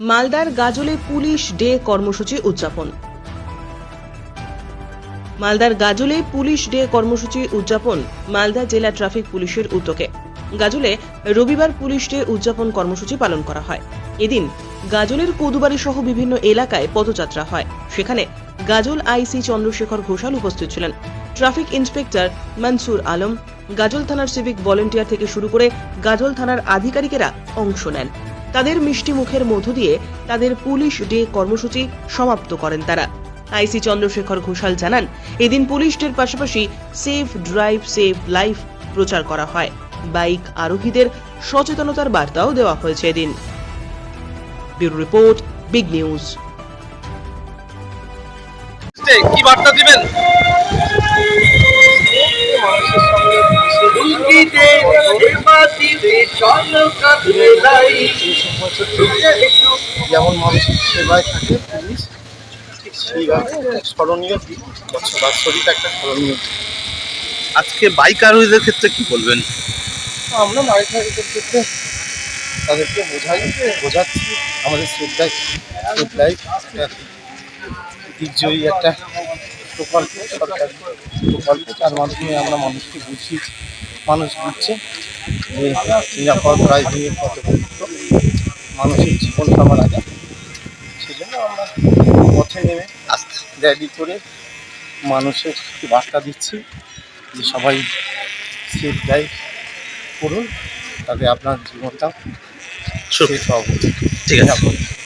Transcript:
মালদার গাজলে police day কর্মসূচি উদযাপন। মালদার গাজলে পুলিশ ডে কর্মসূচি উদযাপন মালদা জেলা ট্রাফিক পুলিশের উদ্যোগে। গাজলে রবিবার পুলিশ ডে উদযাপন কর্মসূচি পালন করা হয়। এদিন গাজলের কদুবাড়ি সহ বিভিন্ন এলাকায় পদযাত্রা হয়। সেখানে গাজল আইসি চন্দ্রশেখর ঘোষাল উপস্থিত ছিলেন। ট্রাফিক ইন্সপেক্টর মনসুর আলম, গাজল থানার সিভিক ভলেন্টিয়ার থেকে শুরু করে গাজল থানার আধিকারিকেরা অংশ নেন। তাদের মিষ্টি মুখের মধ্য দিয়ে তাদের পুলিশ ডে কর্মসূচি সমাপ্ত করেন তারা। আইসি চন্দ্রশেখর ঘোষাল জানান এদিন পুলিশ ডের পাশাপাশি সেফ ড্রাইভ সেভ লাইফ প্রচার করা হয়। বাইক আরোহীদের সচেতনতার বার্তাও দেওয়া হয়েছে এদিন। Bureau report big news. কি বার্তা দিবেন? যেমন মানুষের সেবায় থাকে পুলিশ ঠিক সেইভাবে স্মরণীয় বছর বাৎসরিক একটা স্মরণীয় দিন। আজকে বাইক আরোহীদের ক্ষেত্রে কি বলবেন? আমরা মাইক রাইডের ক্ষেত্রে তাদেরকে বোঝাই বোঝাচ্ছি আমাদের শ্রদ্ধায় শ্রদ্ধায় দিগ্জয়ী একটা প্রকল্প সরকারি প্রকল্প তার মাধ্যমে আমরা মানুষকে বুঝিয়ে মানুষ বুঝছে যে নিরাপদ ড্রাইভিংয়ের কত গুরুত্ব মানুষের জীবন সবার আগে। সেজন্য আমরা পথে নেমে আস্তে র্যালি করে মানুষের বার্তা দিচ্ছি যে সবাই সেফ ড্রাইভ করুন তাতে আপনার জীবনটা। সেফ হবে। ঠিক আছে।